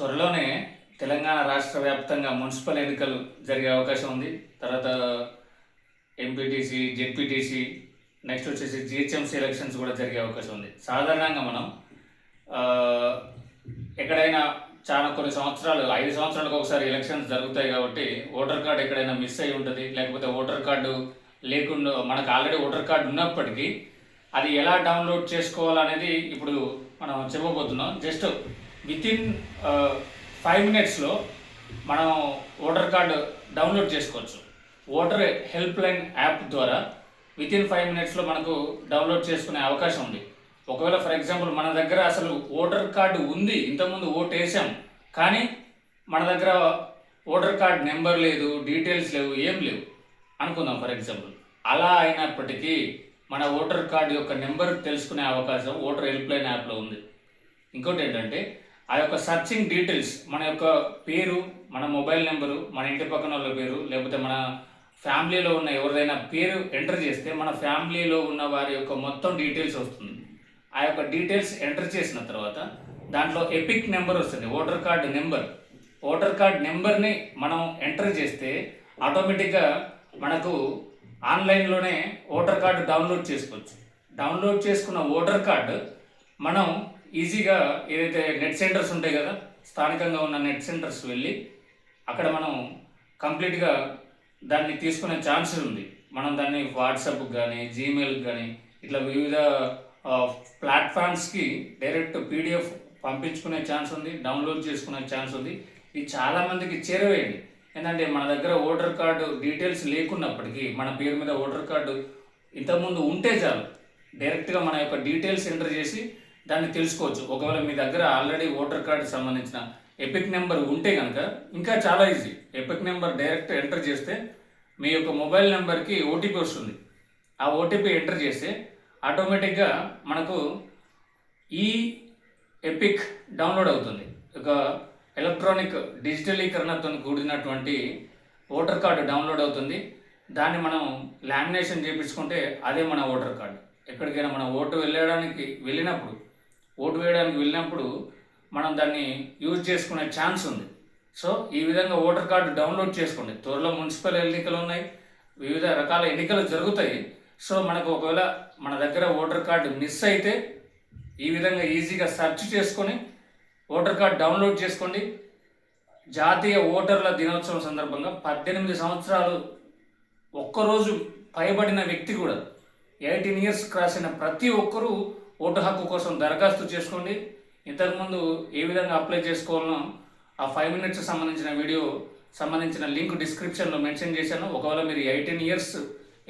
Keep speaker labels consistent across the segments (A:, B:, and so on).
A: త్వరలోనే తెలంగాణ రాష్ట్ర వ్యాప్తంగా మున్సిపల్ ఎన్నికలు జరిగే అవకాశం ఉంది. తర్వాత ఎంపీటీసీ జెడ్పీటీసీ నెక్స్ట్ వచ్చేసి జిహెచ్ఎంసీ ఎలక్షన్స్ కూడా జరిగే అవకాశం ఉంది. సాధారణంగా మనం ఎక్కడైనా చాలా కొన్ని సంవత్సరాలు ఐదు సంవత్సరాలకు ఒకసారి ఎలక్షన్స్ జరుగుతాయి కాబట్టి ఓటర్ కార్డు ఎక్కడైనా మిస్ అయి ఉంటుంది. లేకపోతే ఓటర్ కార్డు లేకుండా మనకు ఆల్రెడీ ఓటర్ కార్డు ఉన్నప్పటికీ అది ఎలా డౌన్లోడ్ చేసుకోవాలనేది ఇప్పుడు మనం చెప్పబోతున్నాం. జస్ట్ విత్ ఇన్ ఫైవ్ మినిట్స్లో మనం ఓటర్ కార్డు డౌన్లోడ్ చేసుకోవచ్చు. ఓటర్ హెల్ప్ లైన్ యాప్ ద్వారా విత్ ఇన్ ఫైవ్ మినిట్స్లో మనకు డౌన్లోడ్ చేసుకునే అవకాశం ఉంది. ఒకవేళ ఫర్ ఎగ్జాంపుల్ మన దగ్గర అసలు ఓటర్ కార్డు ఉంది ఇంతకుముందు ఓటు వేసాం కానీ మన దగ్గర ఓటర్ కార్డ్ నెంబర్ లేదు డీటెయిల్స్ లేవు ఏం లేవు అనుకుందాం ఫర్ ఎగ్జాంపుల్. అలా అయినప్పటికీ మన ఓటర్ కార్డు యొక్క నెంబర్ తెలుసుకునే అవకాశం ఓటర్ హెల్ప్ లైన్ యాప్లో ఉంది. ఇంకోటి ఏంటంటే ఆ యొక్క సర్చింగ్ డీటెయిల్స్ మన యొక్క పేరు మన మొబైల్ నెంబరు మన ఇంటి పక్కన వాళ్ళ పేరు లేకపోతే మన ఫ్యామిలీలో ఉన్న ఎవరిదైనా పేరు ఎంటర్ చేస్తే మన ఫ్యామిలీలో ఉన్న వారి యొక్క మొత్తం డీటెయిల్స్ వస్తుంది. ఆ యొక్క డీటెయిల్స్ ఎంటర్ చేసిన తర్వాత దాంట్లో ఎపిక్ నెంబర్ వస్తుంది. Voter card number voter card నెంబర్ని మనం ఎంటర్ చేస్తే ఆటోమేటిక్గా మనకు ఆన్లైన్లోనే ఓటర్ కార్డు డౌన్లోడ్ చేసుకోవచ్చు. డౌన్లోడ్ చేసుకున్న ఓటర్ కార్డు మనం ఈజీగా ఏదైతే నెట్ సెంటర్స్ ఉంటాయి కదా స్థానికంగా ఉన్న నెట్ సెంటర్స్ వెళ్ళి అక్కడ మనం కంప్లీట్గా దాన్ని తీసుకునే ఛాన్స్ ఉంది. మనం దాన్ని వాట్సాప్కి కానీ జీమెయిల్కి కానీ ఇట్లా వివిధ ప్లాట్ఫామ్స్కి డైరెక్ట్ పీడిఎఫ్ పంపించుకునే ఛాన్స్ ఉంది డౌన్లోడ్ చేసుకునే ఛాన్స్ ఉంది. ఇది చాలామందికి చేరవేయండి ఏంటంటే మన దగ్గర ఓటర్ కార్డు డీటెయిల్స్ లేకున్నప్పటికీ మన పేరు మీద ఓటర్ కార్డు ఇంతకుముందు ఉంటే చాలు డైరెక్ట్గా మన యొక్క డీటెయిల్స్ ఎంటర్ చేసి దాన్ని తెలుసుకోవచ్చు. ఒకవేళ మీ దగ్గర ఆల్రెడీ ఓటర్ కార్డు సంబంధించిన ఎపిక్ నెంబర్ ఉంటే కనుక ఇంకా చాలా easy EPIC number direct enter చేస్తే మీ యొక్క మొబైల్ నెంబర్కి ఓటీపీ వస్తుంది. ఆ ఓటీపీ ఎంటర్ చేస్తే ఆటోమేటిక్గా మనకు ఈ ఎపిక్ డౌన్లోడ్ అవుతుంది. ఒక ఎలక్ట్రానిక్ డిజిటలీకరణతో కూడినటువంటి ఓటర్ కార్డు డౌన్లోడ్ అవుతుంది. దాన్ని మనం లామినేషన్ చేయించుకుంటే అదే మన ఓటర్ కార్డు ఎక్కడికైనా మనం ఓటు వెళ్ళడానికి వెళ్ళినప్పుడు ఓటు వేయడానికి వెళ్ళినప్పుడు మనం దాన్ని యూజ్ చేసుకునే ఛాన్స్ ఉంది. సో ఈ విధంగా ఓటర్ కార్డు డౌన్లోడ్ చేసుకోండి. త్వరలో మున్సిపల్ ఎన్నికలు ఉన్నాయి. వివిధ రకాల ఎన్నికలు జరుగుతాయి. సో మనకు ఒకవేళ మన దగ్గర ఓటర్ కార్డు మిస్ అయితే ఈ విధంగా ఈజీగా సెర్చ్ చేసుకొని ఓటర్ కార్డు డౌన్లోడ్ చేసుకోండి. జాతీయ ఓటర్ల దినోత్సవం సందర్భంగా పద్దెనిమిది సంవత్సరాలు ఒక్కరోజు పైబడిన వ్యక్తి కూడా ఎయిటీన్ ఇయర్స్ క్రాస్ అయిన ప్రతి ఒక్కరూ ఓటు హక్కు కోసం దరఖాస్తు చేసుకోండి. ఇంతకుముందు ఏ విధంగా అప్లై చేసుకోవాలనో ఆ ఫైవ్ మినిట్స్ సంబంధించిన వీడియో సంబంధించిన లింక్ డిస్క్రిప్షన్లో మెన్షన్ చేశాను. ఒకవేళ మీరు ఎయిటీన్ ఇయర్స్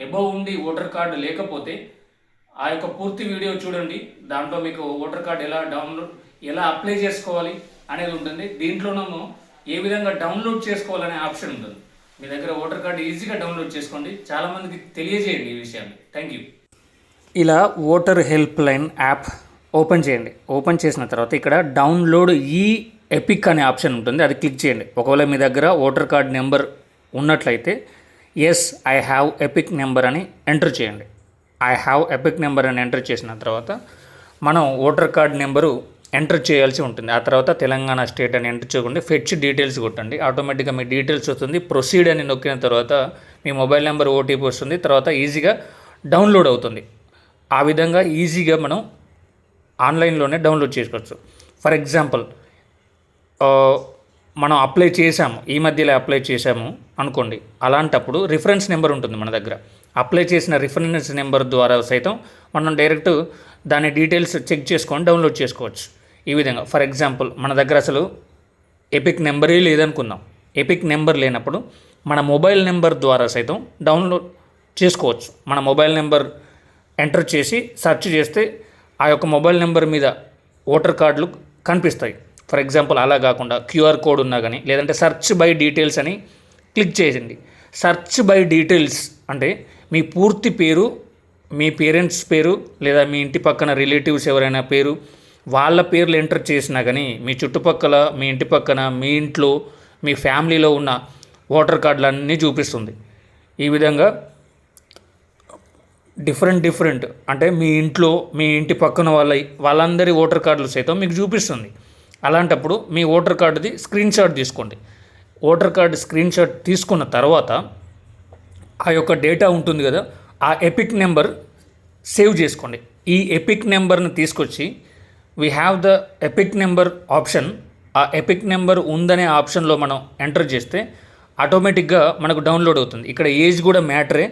A: ఎబవ్ ఉండి ఓటర్ కార్డు లేకపోతే ఆ యొక్క పూర్తి వీడియో చూడండి. దాంట్లో మీకు ఓటర్ కార్డు ఎలా డౌన్లోడ్ ఎలా అప్లై చేసుకోవాలి అనేది ఉంటుంది. దీంట్లోనూ ఏ విధంగా డౌన్లోడ్ చేసుకోవాలనే ఆప్షన్ ఉంటుంది. మీ దగ్గర ఓటర్ కార్డు ఈజీగా డౌన్లోడ్ చేసుకోండి. చాలామందికి తెలియజేయండి ఈ విషయాన్ని. Thank you. ఇలా voter help line app open చేయండి. ఓపెన్ చేసిన తర్వాత ఇక్కడ డౌన్లోడ్ ఈ ఎపిక్ అనే ఆప్షన్ ఉంటుంది. అది క్లిక్ చేయండి. ఒకవేళ మీ దగ్గర ఓటర్ కార్డ్ నెంబర్ ఉన్నట్లయితే yes I have EPIC number అని ఎంటర్ చేయండి. ఐ హ్యావ్ ఎపిక్ నెంబర్ అని ఎంటర్ చేసిన తర్వాత మనం ఓటర్ కార్డ్ నెంబరు ఎంటర్ చేయాల్సి ఉంటుంది. ఆ తర్వాత తెలంగాణ స్టేట్ అని ఎంటర్ చేయకుండా ఫెచ్ డీటెయిల్స్ కొట్టండి. ఆటోమేటిక్గా మీ డీటెయిల్స్ వస్తుంది. ప్రొసీడ్ అని నొక్కిన తర్వాత మీ మొబైల్ నెంబర్ ఓటీపీ వస్తుంది. తర్వాత ఈజీగా డౌన్లోడ్ అవుతుంది. ఆ విధంగా ఈజీగా మనం ఆన్లైన్లోనే డౌన్లోడ్ చేసుకోవచ్చు. ఫర్ ఎగ్జాంపుల్ మనం అప్లై చేసాము ఈ మధ్యలో అప్లై చేసాము అనుకోండి అలాంటప్పుడు రిఫరెన్స్ నెంబర్ ఉంటుంది మన దగ్గర. అప్లై చేసిన రిఫరెన్స్ నెంబర్ ద్వారా సైతం మనం డైరెక్ట్ దాని డీటెయిల్స్ చెక్ చేసుకొని డౌన్లోడ్ చేసుకోవచ్చు. ఈ విధంగా ఫర్ ఎగ్జాంపుల్ మన దగ్గర అసలు ఎపిక్ నెంబరే లేదనుకుందాం. ఎపిక్ నెంబర్ లేనప్పుడు మన మొబైల్ నెంబర్ ద్వారా సైతం డౌన్లోడ్ చేసుకోవచ్చు. మన మొబైల్ నెంబర్ ఎంటర్ చేసి సెర్చ్ చేస్తే ఆ యొక్క మొబైల్ నెంబర్ మీద ఓటర్ కార్డులు కనిపిస్తాయి. ఫర్ ఎగ్జాంపుల్ అలా కాకుండా క్యూఆర్ కోడ్ ఉన్నా కానీ లేదంటే సెర్చ్ బై డీటెయిల్స్ అని క్లిక్ చేయండి సెర్చ్ బై డీటెయిల్స్ అంటే మీ పూర్తి పేరు మీ పేరెంట్స్ పేరు లేదా మీ ఇంటి పక్కన రిలేటివ్స్ ఎవరైనా పేరు వాళ్ళ పేర్లు ఎంటర్ చేసినా కానీ మీ చుట్టుపక్కల మీ ఇంటి పక్కన మీ ఇంట్లో మీ ఫ్యామిలీలో ఉన్న ఓటర్ కార్డులన్నీ చూపిస్తుంది. ఈ విధంగా డిఫరెంట్ డిఫరెంట్ అంటే మీ ఇంట్లో మీ ఇంటి పక్కన వాళ్ళ వాళ్ళందరి ఓటర్ కార్డులు సైతం మీకు చూపిస్తుంది. అలాంటప్పుడు మీ ఓటర్ కార్డుది స్క్రీన్ షాట్ తీసుకోండి. ఓటర్ కార్డు స్క్రీన్ షాట్ తీసుకున్న తర్వాత ఆ యొక్క డేటా ఉంటుంది కదా ఆ ఎపిక్ నెంబర్ సేవ్ చేసుకోండి. ఈ ఎపిక్ నెంబర్ని తీసుకొచ్చి we have the EPIC number option ఆ ఎపిక్ నెంబర్ ఉందనే ఆప్షన్లో మనం ఎంటర్ చేస్తే ఆటోమేటిక్గా మనకు డౌన్లోడ్ అవుతుంది. ఇక్కడ ఏజ్ కూడా మ్యాటరే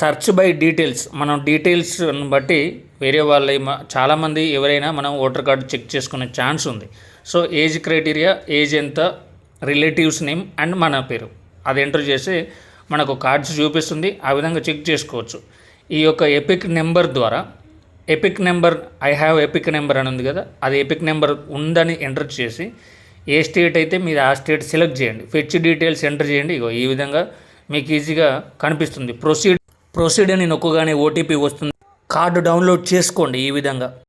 A: సర్చ్ బై డీటెయిల్స్ మనం డీటెయిల్స్ బట్టి వేరే వాళ్ళ చాలామంది ఎవరైనా మనం ఓటర్ కార్డు చెక్ చేసుకునే ఛాన్స్ ఉంది. సో ఏజ్ క్రైటీరియా ఏజ్ ఎంత రిలేటివ్స్ నేమ్ అండ్ మన పేరు. అది ఎంటర్ చేసి మనకు కార్డ్స్ చూపిస్తుంది. ఆ విధంగా చెక్ చేసుకోవచ్చు. ఈ యొక్క ఎపిక్ నెంబర్ ద్వారా EPIC number I have EPIC number అని ఉంది కదా అది ఎపిక్ నెంబర్ ఉందని ఎంటర్ చేసి ఏ స్టేట్ అయితే మీరు ఆ స్టేట్ సెలెక్ట్ చేయండి. ఫెచ్ డీటెయిల్స్ ఎంటర్ చేయండి. ఇగో ఈ విధంగా మీకు ఈజీగా కనిపిస్తుంది. ప్రొసీడ్ ప్రొసీడ్ అని నొక్కగానే ఓటీపీ వస్తుంది. కార్డు డౌన్లోడ్ చేసుకోండి ఈ విధంగా.